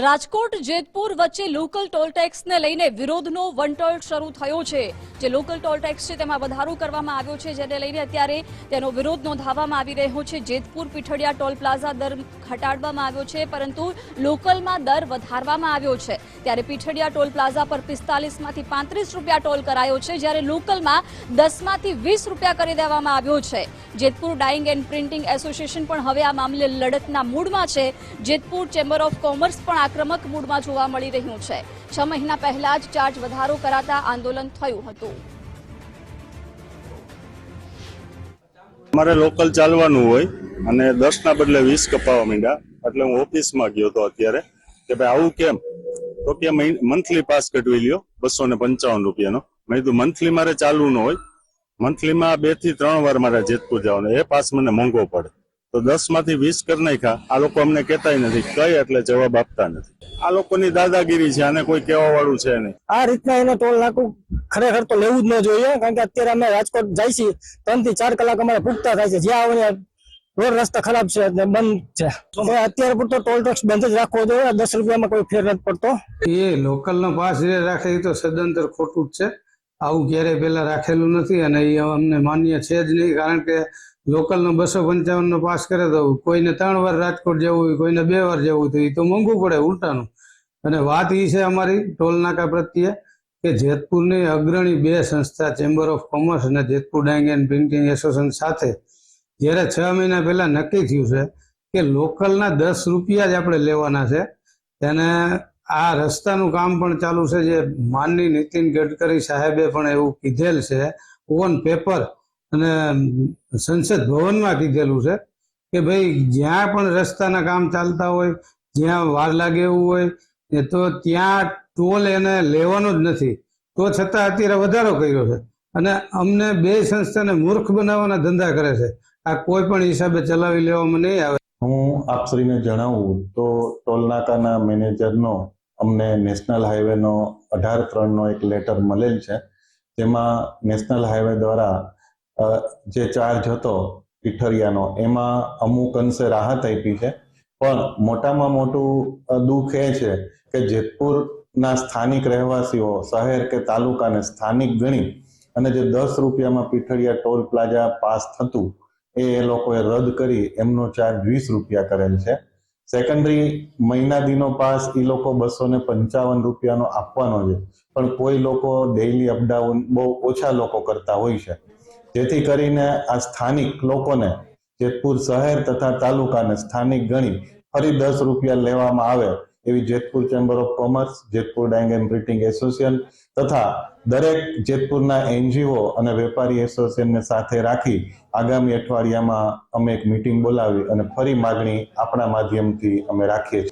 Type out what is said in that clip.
રાજકોટ, જેતપુર વચ્ચે local toll ટેક્સને લઈને વિરોધનો વંટોળ શરૂ થયો છે. જે લોકલ ટોલ ટેક્સ છે તેમાં વધારો કરવામાં આવ્યો છે, જેને લઈને અત્યારે તેનો વિરોધ નોંધાવવામાં આવી રહ્યો છે. જેતપુર પીઠડિયા ટોલ પ્લાઝા દર ઘટાડવામાં આવ્યો છે, પરંતુ લોકલમાં દર વધારવામાં આવ્યો છે. ત્યારે પીઠડિયા ટોલ પ્લાઝા પર પિસ્તાલીસમાંથી પાંત્રીસ રૂપિયા ટોલ કરાયો છે, જ્યારે લોકલમાં દસમાંથી વીસ રૂપિયા કરી દેવામાં આવ્યો છે. Jetpur dyeing and printing association પણ હવે આ મામલે લડતના મૂડમાં છે. જેતપુર ચેમ્બર ઓફ કોમર્સ પણ આક્રમક મૂડમાં જોવા મળી રહ્યું છે. છ મહિના પહેલા જ ચાર્જ વધારો કરાતા આંદોલન થયું હતું. મારે લોકલ ચાલવાનું હોય અને દસ ના બદલે વીસ કપાવા માંડ્યા. એટલે હું ઓફિસમાં ગયો હતો અત્યારે કે ભાઈ, આવું કેમ? તો કે મંથલી પાસ કઢવી લ્યો બસો ને પંચાવન રૂપિયાનો. મેં કીધું મંથલી મારે ચાલુ ન હોય. મંથલીમાં બેથી ત્રણ વાર મારે જેતપુર જવાનું. એ પાસ મને મોંઘો પડે. તો દસમાંથી વીસ કરી નાખ્યા. આ લોકો અમને કહેતાય નથી. કઈ એટલે જવાબ આપતા નથી. આ લોકોની દાદાગીરી છે. આને કોઈ કહેવા વાળું છે નહીં. આ રીતના એને ટોલ નાખવું ખરેખર તો લેવું જ ન જોઈએ કારણ કે અત્યારે અમે રાજકોટ જાય છીએ. ત્રણથી ચાર કલાક અમારે પૂગતા થાય છે. જ્યાં આવે રોડ રસ્તા ખરાબ છે ને બંધ છે. તો અત્યારે પૂરતો ટોલ ટેક્સ બંધ જ રાખવો જોઈએ. દસ રૂપિયામાં કોઈ ફેર નથી પડતો. એ લોકલનો પાસ રાખે એ તો સદંતર ખોટું જ છે. આવું ક્યારેય પહેલાં રાખેલું નથી અને એ અમને માન્ય છે જ નહીં, કારણ કે લોકલનો બસો પંચાવનનો પાસ કરે તો કોઈને ત્રણ વાર રાજકોટ જવું હોય, કોઈને બે વાર જવું હોય તો એ તો મોંઘું પડે ઉલટાનું. અને વાત એ છે અમારી ટોલનાકા પ્રત્યે કે જેતપુરની અગ્રણી બે સંસ્થા ચેમ્બર ઓફ કોમર્સ અને Jetpur dyeing and printing association સાથે જ્યારે છ મહિના પહેલાં નક્કી થયું છે કે લોકલના દસ રૂપિયા જ આપણે લેવાના છે. તેને આ રસ્તાનું કામ પણ ચાલુ છે જે માનની નીતિન ગડકરી સાહેબે પણ એવું કીધેલ છે. ઓન પેપર અને સંસદ ભવનમાં કીધેલું છે કે ભાઈ જ્યાં પણ રસ્તાના કામ ચાલતા હોય, જ્યાં વાર લાગે એવું હોય તો ત્યાં ટોલ એને લેવાનો જ નથી. તો છતાં અત્યારે વધારો કર્યો છે. અને અમને બે સંસ્થાને મૂર્ખ બનાવવાના ધંધા કરે છે. આ કોઈ પણ હિસાબે ચલાવી લેવામાં નહીં આવે. હું આપશ્રીને જણાવું તો ટોલનાકાના મેનેજરનો અમને નેશનલ હાઈવેનો અઢાર ત્રણનો એક લેટર મળેલ છે, જેમાં નેશનલ હાઈવે દ્વારા જે ચાર્જ હતો પીઠરિયાનો, એમાં અમુક અંશે રાહત આપી છે. પણ મોટામાં મોટું દુઃખ એ છે કે જેતપુરના સ્થાનિક રહેવાસીઓ, શહેર કે તાલુકાને સ્થાનિક ગણી અને જે દસ રૂપિયામાં પીઠળિયા ટોલ પ્લાઝા પાસ થતું એ લોકોએ રદ કરી એમનો ચાર્જ વીસ રૂપિયા કરેલ છે. સેકન્ડરી મહિના દીનો પાસ એ લોકો બસો ને પંચાવન રૂપિયાનો આપવાનો છે. પણ કોઈ લોકો ડેઈલી અપડાઉન બહુ ઓછા લોકો કરતા હોય છે. જેથી કરીને આ સ્થાનિક લોકોને જેતપુર શહેર તથા તાલુકાને સ્થાનિક ગણી ફરી દસ રૂપિયા લેવામાં આવે એવી Jetpur chamber of commerce Jetpur dyeing and printing association તથા દરેક જેતપુરના એનજીઓ અને વેપારી એસોસિએશનને સાથે રાખી આગામી અઠવાડિયામાં અમે એક મિટિંગ બોલાવી અને ફરી માગણી આપણા માધ્યમથી અમે રાખીએ છીએ.